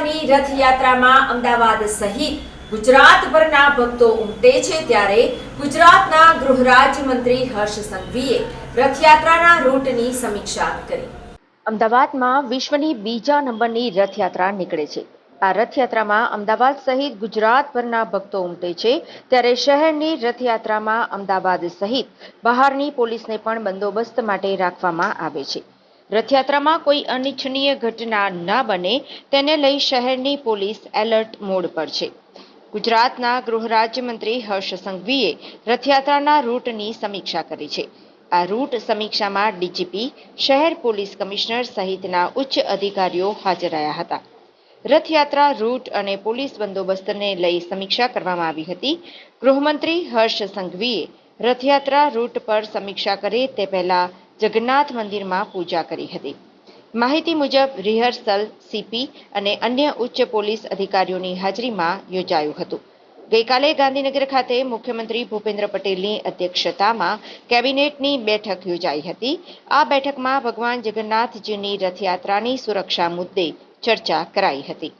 રથયાત્રામાં અમદાવાદ સહિત ગુજરાતભરના ભક્તો ઉમટે છે ત્યારે ગુજરાતના ગૃહ રાજ્યમંત્રી હર્ષ સંઘવીએ રથયાત્રાના રૂટની સમીક્ષા કરી. અમદાવાદમાં વિશ્વની બીજા નંબરની રથયાત્રા નીકળે છે. આ રથયાત્રામાં અમદાવાદ સહિત ગુજરાતભરના ભક્તો ઉમટે છે ત્યારે શહેરની રથયાત્રામાં અમદાવાદ સહિત બહારની પોલીસને પણ બંદોબસ્ત માટે રાખવામાં આવે છે. રથયાત્રામાં કોઈ અનિચ્છનીય ઘટના ના બને તેને લઈ શહેરની પોલીસ એલર્ટ મોડ પર છે. ગુજરાતના ગૃહ રાજ્યમંત્રી હર્ષ સંઘવીએ રથયાત્રાના રૂટની સમીક્ષા કરી છે. આ રૂટ સમીક્ષામાં ડીજીપી, શહેર પોલીસ કમિશનર સહિતના ઉચ્ચ અધિકારીઓ હાજર રહ્યા હતા. રથયાત્રા રૂટ અને પોલીસ બંદોબસ્તને લઈ સમીક્ષા કરવામાં આવી હતી. ગૃહમંત્રી હર્ષ સંઘવીએ રથયાત્રા રૂટ પર સમીક્ષા કરે તે પહેલા જગન્નાથ મંદિરમાં પૂજા કરી હતી. માહિતી મુજબ રિહર્સલ, સીપી અને અન્ય ઉચ્ચ પોલીસ અધિકારીઓની હાજરીમાં યોજાયું હતું. ગઈકાલે ગાંધીનગર ખાતે મુખ્યમંત્રી ભૂપેન્દ્ર પટેલની અધ્યક્ષતામાં કેબિનેટની બેઠક યોજાઈ હતી. આ બેઠકમાં ભગવાન જગન્નાથજીની રથયાત્રાની સુરક્ષા મુદ્દે ચર્ચા કરાઈ હતી.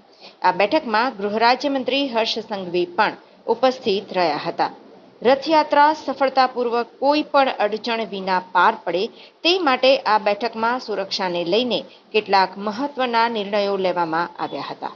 આ બેઠકમાં ગૃહ રાજ્યમંત્રી હર્ષ સંઘવી પણ ઉપસ્થિત રહ્યા હતા. રથયાત્રા સફળતાપૂર્વક કોઈ પણ અડચણ વિના પાર પડે તે માટે આ બેઠકમાં સુરક્ષાને લઈને કેટલાક મહત્વના નિર્ણયો લેવામાં આવ્યા હતા.